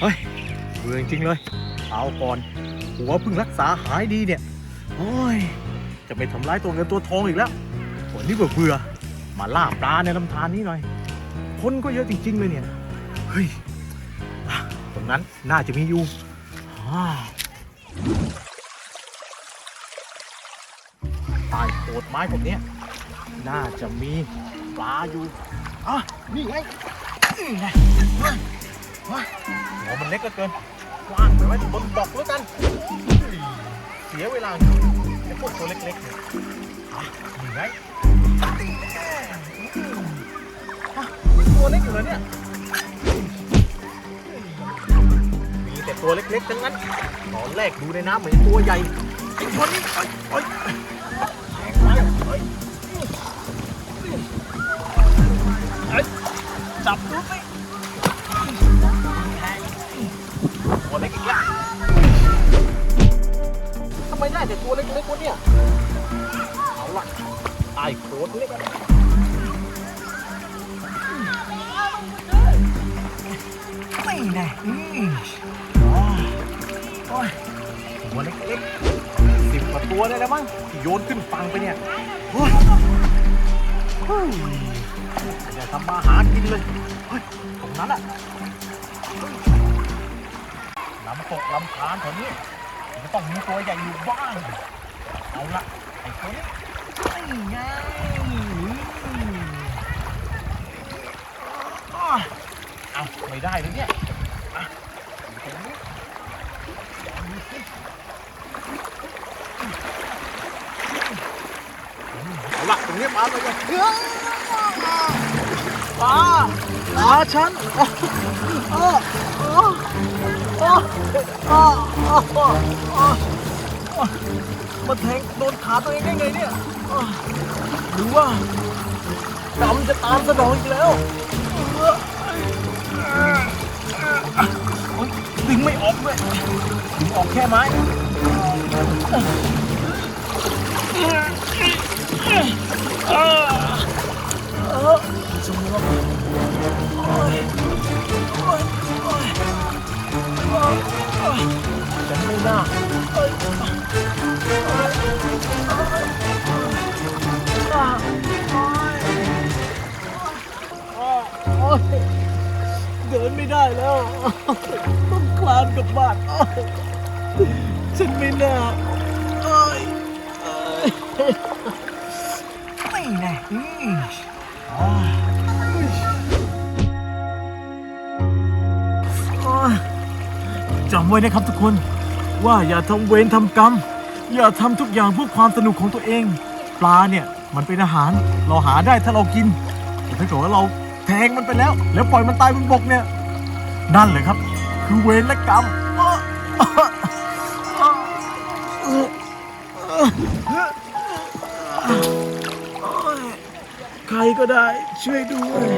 เฮ้ยเบื่อจริงเลยเอาก่อนหัวเพิ่งรักษาหายดีเนี่ยโอ้ยจะไปทำร้ายตัวเงินตัวทองอีกแล้ววันนี้เบื่อเบื่อมาล่าปลาในลำธารนี้หน่อย คนก็เยอะจริง ๆ เลยเนี่ยเฮ้ยตรงนั้นน่าจะมีอยู่อ่าใต้โขดไม้พวกเนี้ยน่าจะมีปลาอยู่อะนี่ไง นี่ไงเฮ้ยเฮ้ยหัวมันเล็กเหลือเกินวางไปไว้บนบอกแล้วกัน เสียเวลาไอ้พวกตัวเล็กๆเนี่ยอะนี่ไงอืมตัวเล็กอยู่เลยเนี่ย มีแต่ตัวเล็กๆทั้งนั้น ตอนแรกดูในน้ำเหมือนตัวใหญ่ไอ้ตัวนี้เอ้ยเอ้ ไอโคตรเล็กไม่แน่อืมโอ้ยตัวเล็กๆสิบกว่าตัวได้แล้วมั้งที่โยนขึ้นฟังไปเนี่ยโอ้ยเฮ้ยอย่าทำมาหากินเลยเฮ้ยตรงนั้นอะลำตกลำธารแถวนี้มันต้องมีตัวใหญ่อยู่บ้าง เอาละไอ้ตัวนี้ ไม่ไงอืมอ้าวเอาไม่ได้เลยเนี่ยอะอยู่ตรงนี้เอาละตรงนี้ปลาไปเลยปลาปลาฉันอ้ออ้ออ้ออ้ออ้ออ้ออ้อ มาแทงโดนขาตัวเองได้ไงเนี่ยหรือว่ากรรมจะตามสนองอีกแล้วดึงไม่ออกเลยดึงออกแค่ไม้จมูกฉันไม่น่า เดินไม่ได้แล้ว ต้องคลานกลับบ้านฉันไม่น่าไม่แน่อืมจำไว้นะครับทุกคน ว่าอย่าทำเวรทำกรรม อย่าทำทุกอย่างเพื่อความสนุกของตัวเอง ปลาเนี่ย มันเป็นอาหารเราหาได้ถ้าเรากินแต่ถ้าเกิดว่าเราแทงมันไปแล้ว แล้วปล่อยมันตายบนบกเนี่ย นั่นเลยครับ คือเวรและกรรมใครก็ได้ช่วยด้วย